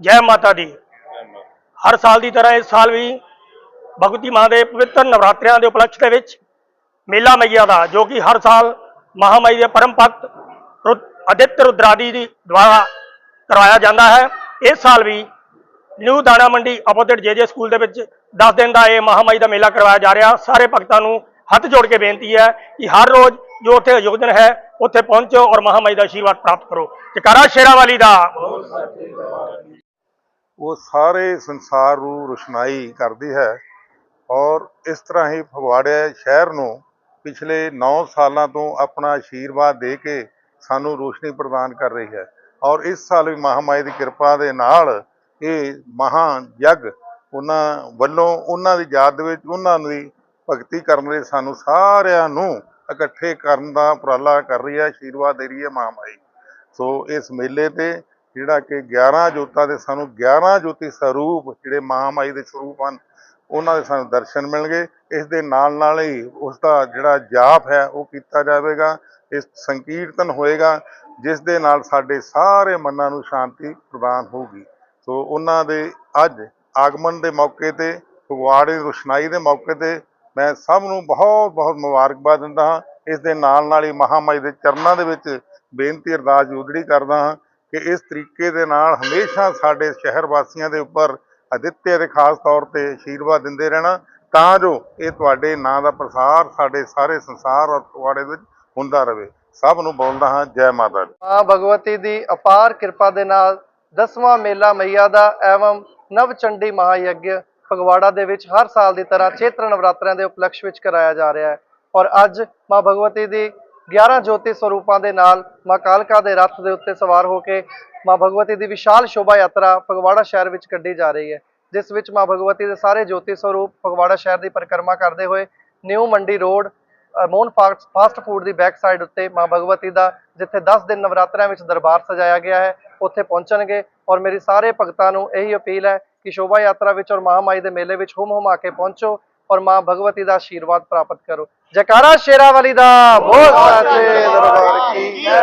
ਜੈ ਮਾਤਾ ਦੀ। ਹਰ ਸਾਲ ਦੀ ਤਰ੍ਹਾਂ ਇਸ ਸਾਲ ਵੀ ਭਗਵਤੀ ਮਾਂ ਦੇ ਪਵਿੱਤਰ ਨਵਰਾਤਰਿਆਂ ਦੇ ਉਪਲਕਸ਼ ਦੇ ਵਿੱਚ ਮੇਲਾ ਮਈਆ ਦਾ, ਜੋ ਕਿ ਹਰ ਸਾਲ ਮਹਾਮਾਈ ਦੇ ਪਰਮ ਭਗਤ ਰੁ- ਅਦਿੱਤ ਰੁਦਰਾਦੀ ਦੀ ਦੁਆਰਾ ਕਰਵਾਇਆ ਜਾਂਦਾ ਹੈ। ਇਸ ਸਾਲ ਵੀ ਨਿਊ ਦਾਣਾ ਮੰਡੀ ਆਪੋਜ਼ਿਟ ਜੇਜੇ ਸਕੂਲ ਦੇ ਵਿੱਚ 10 ਦਿਨ ਦਾ ਇਹ ਮਹਾਮਾਈ ਦਾ ਮੇਲਾ ਕਰਵਾਇਆ ਜਾ ਰਿਹਾ। ਸਾਰੇ ਭਗਤਾਂ ਨੂੰ ਹੱਥ ਜੋੜ ਕੇ ਬੇਨਤੀ ਹੈ ਕਿ ਹਰ ਰੋਜ਼ ਜੋ ਉੱਥੇ ਆਯੋਜਨ ਹੈ, ਉੱਥੇ ਪਹੁੰਚੋ ਔਰ ਮਹਾਮਾਈ ਦਾ ਆਸ਼ੀਰਵਾਦ ਪ੍ਰਾਪਤ ਕਰੋ। ਜਕਾਰਾ ਸ਼ੇਰਾਂ ਵਾਲੀ ਦਾ। ਉਹ ਸਾਰੇ ਸੰਸਾਰ ਨੂੰ ਰੁਸ਼ਨਾਈ ਕਰਦੀ ਹੈ ਔਰ ਇਸ ਤਰ੍ਹਾਂ ਹੀ ਫਗਵਾੜੇ ਸ਼ਹਿਰ ਨੂੰ ਪਿਛਲੇ 9 ਸਾਲਾਂ ਤੋਂ ਆਪਣਾ ਆਸ਼ੀਰਵਾਦ ਦੇ ਕੇ ਸਾਨੂੰ ਰੋਸ਼ਨੀ ਪ੍ਰਦਾਨ ਕਰ ਰਹੀ ਹੈ ਔਰ ਇਸ ਸਾਲ ਵੀ ਮਹਾਮਾਈ ਦੀ ਕਿਰਪਾ ਦੇ ਨਾਲ ਇਹ ਮਹਾ ਯੱਗ ਉਹਨਾਂ ਵੱਲੋਂ ਉਹਨਾਂ ਦੀ ਯਾਦ ਵਿੱਚ ਉਹਨਾਂ ਦੀ ਭਗਤੀ ਕਰਨ ਲਈ ਸਾਨੂੰ ਸਾਰਿਆਂ ਨੂੰ ਇਕੱਠੇ ਕਰਨ ਦਾ ਉਪਰਾਲਾ ਕਰ ਰਹੀ ਹੈ ਆਸ਼ੀਰਵਾਦ ਦੇ ਰਹੀ ਹੈ ਮਹਾਮਾਈ ਸੋ ਇਸ ਮੇਲੇ ਤੇ ਜਿਹੜਾ ਕਿ 11 ਜੋਤਾਂ ਦੇ ਸਾਨੂੰ 11 ਜੋਤੀ ਸਰੂਪ ਜਿਹੜੇ ਮਹਾਮਾਈ ਦੇ ਸਰੂਪ ਹਨ, ਉਹਨਾਂ ਦੇ ਸਾਨੂੰ ਦਰਸ਼ਨ ਮਿਲਣਗੇ ਇਸ ਦੇ ਨਾਲ ਨਾਲ ਹੀ ਉਸ ਦਾ ਜਿਹੜਾ ਜਾਪ ਹੈ, ਉਹ ਕੀਤਾ ਜਾਵੇਗਾ, ਇਸ ਸੰਕੀਰਤਨ ਹੋਏਗਾ, ਜਿਸ ਦੇ ਨਾਲ ਸਾਡੇ ਸਾਰੇ ਮਨਾਂ ਨੂੰ ਸ਼ਾਂਤੀ ਪ੍ਰਦਾਨ ਹੋਊਗੀ। ਸੋ ਉਹਨਾਂ ਦੇ ਅੱਜ ਆਗਮਨ ਦੇ ਮੌਕੇ ਤੇ, ਫਗਵਾੜੇ ਦੀ ਰੁਸ਼ਨਾਈ ਦੇ ਮੌਕੇ ਤੇ ਮੈਂ ਸਭ ਨੂੰ ਬਹੁਤ ਬਹੁਤ ਮੁਬਾਰਕਬਾਦ ਦਿੰਦਾ ਹਾਂ। ਇਸ ਦੇ ਨਾਲ ਨਾਲ ਹੀ ਮਹਾਮਾਈ ਦੇ ਚਰਨਾਂ ਦੇ ਵਿੱਚ ਬੇਨਤੀ ਅਰਦਾਸ ਜੋਦੜੀ ਕਰਦਾ ਹਾਂ ਕਿ ਇਸ ਤਰੀਕੇ ਦੇ ਨਾਲ ਹਮੇਸ਼ਾ ਸਾਡੇ ਸ਼ਹਿਰ ਵਾਸੀਆਂ ਦੇ ਉੱਪਰ ਅਦਿੱਤੇ ਦੇ ਖਾਸ ਤੌਰ ਤੇ ਆਸ਼ੀਰਵਾਦ ਦਿੰਦੇ ਰਹਿਣਾ, ਤਾਂ ਜੋ ਇਹ ਤੁਹਾਡੇ ਨਾਂ ਦਾ ਪ੍ਰਸਾਰ ਸਾਡੇ ਸਾਰੇ ਸੰਸਾਰ ਔਰ ਫਗਵਾੜੇ ਵਿੱਚ ਹੁੰਦਾ ਰਹੇ। ਸਭ ਨੂੰ ਬੋਲਦਾ ਹਾਂ, ਜੈ ਮਾਤਾ ਦੀ। ਮਾਂ ਭਗਵਤੀ ਦੀ ਅਪਾਰ ਕਿਰਪਾ ਦੇ ਨਾਲ ਦਸਵਾਂ ਮੇਲਾ ਮਈਆ ਦਾ ਐਵਮ ਨਵਚੰਡੀ ਮਹਾਯੱਗ ਫਗਵਾੜਾ ਦੇ ਵਿੱਚ ਹਰ ਸਾਲ ਦੀ ਤਰ੍ਹਾਂ ਚੇਤਰ ਨਵਰਾਤਰਿਆਂ ਦੇ ਉਪਲਕਸ਼ ਵਿੱਚ ਕਰਾਇਆ ਜਾ ਰਿਹਾ ਹੈ। ਔਰ ਅੱਜ ਮਾਂ ਭਗਵਤੀ ਦੀ 11 ਜੋਤੀ ਸਰੂਪਾਂ ਦੇ ਨਾਲ ਮਾਂ ਕਾਲਕਾ ਦੇ ਰੱਥ ਦੇ ਉੱਤੇ ਸਵਾਰ ਹੋ ਕੇ ਮਾਂ ਭਗਵਤੀ ਦੀ ਵਿਸ਼ਾਲ ਸ਼ੋਭਾ ਯਾਤਰਾ ਫਗਵਾੜਾ ਸ਼ਹਿਰ ਵਿੱਚ ਕੱਢੀ ਜਾ ਰਹੀ ਹੈ ਜਿਸ ਵਿੱਚ ਮਾਂ ਭਗਵਤੀ ਦੇ ਸਾਰੇ ਜੋਤੀ ਸਰੂਪ ਫਗਵਾੜਾ ਸ਼ਹਿਰ ਦੀ ਪਰਿਕਰਮਾ ਕਰਦੇ ਹੋਏ ਨਿਊ ਮੰਡੀ ਰੋਡ ਅ, ਮੋਹਨ ਫਾਸਟ ਫਾਸਟ ਫੂਡ ਦੀ ਬੈਕ ਸਾਈਡ ਉੱਤੇ ਮਾਂ ਭਗਵਤੀ ਦਾ ਜਿੱਥੇ 10 ਦਿਨ ਨਵਰਾਤਰਿਆਂ ਵਿੱਚ ਦਰਬਾਰ ਸਜਾਇਆ ਗਿਆ ਹੈ ਉੱਥੇ ਪਹੁੰਚਣਗੇ ਔਰ ਮੇਰੀ ਸਾਰੇ ਭਗਤਾਂ ਨੂੰ ਇਹੀ ਅਪੀਲ ਹੈ ਕਿ ਸ਼ੋਭਾ ਯਾਤਰਾ ਵਿੱਚ ਔਰ ਮਹਾਮਾਈ ਦੇ ਮੇਲੇ ਵਿੱਚ ਹੁਮ ਹੁਮਾ ਕੇ ਪਹੁੰਚੋ ਔਰ ਮਾਂ ਭਗਵਤੀ ਦਾ ਆਸ਼ੀਰਵਾਦ ਪ੍ਰਾਪਤ ਕਰੋ। ਜੈਕਾਰਾ ਸ਼ੇਰਾਵਾਲੀ ਦਾ ਬਹੁਤ ਸਾਚੇ ਦਰਬਾਰ ਕੀ ਜੈ